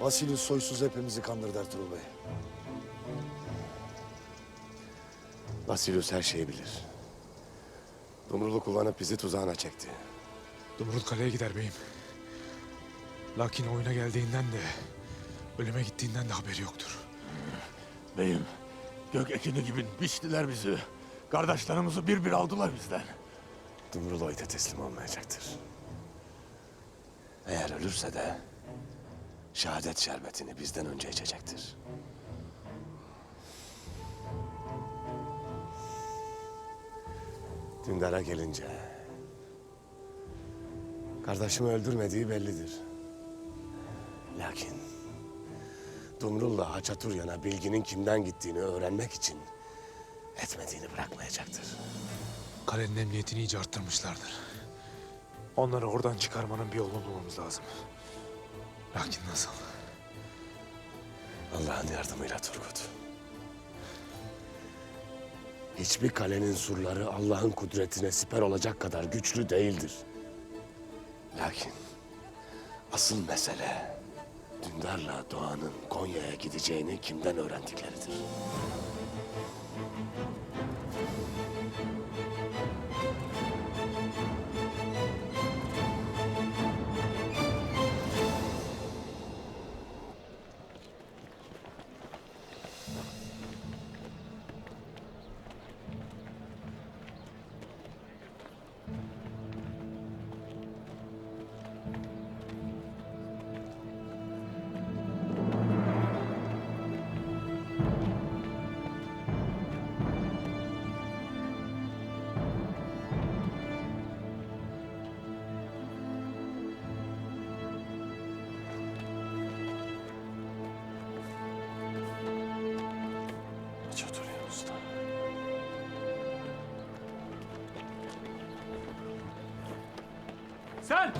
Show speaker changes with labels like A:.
A: Vasilius soysuz hepimizi kandırdı Ertuğrul Bey.
B: Vasilius her şeyi bilir. Dumrulu kullanıp bizi tuzağına çekti.
C: Dumrul kaleye gider beyim. Lakin oyuna geldiğinden de, ölüme gittiğinden de haberi yoktur.
D: Beyim, gök ekini gibi biçtiler bizi. Kardeşlerimizi bir bir aldılar bizden.
B: Dumrul oyda teslim olmayacaktır. Eğer ölürse de şehadet şerbetini bizden önce içecektir. Dündar'a gelince... Kardeşimi öldürmediği bellidir. Lakin... Dumrul'la Haçaturyan'a bilginin kimden gittiğini öğrenmek için... ...etmediğini bırakmayacaktır.
C: Kalenin emniyetini iyice arttırmışlardır. Onları oradan çıkarmanın bir yolunu bulmamız lazım. Lakin nasıl?
B: Allah'ın yardımıyla Turgut. Hiçbir kalenin surları Allah'ın kudretine siper olacak kadar güçlü değildir. Lakin asıl mesele Dündar'la Doğan'ın Konya'ya gideceğini kimden öğrendikleridir.
D: Sen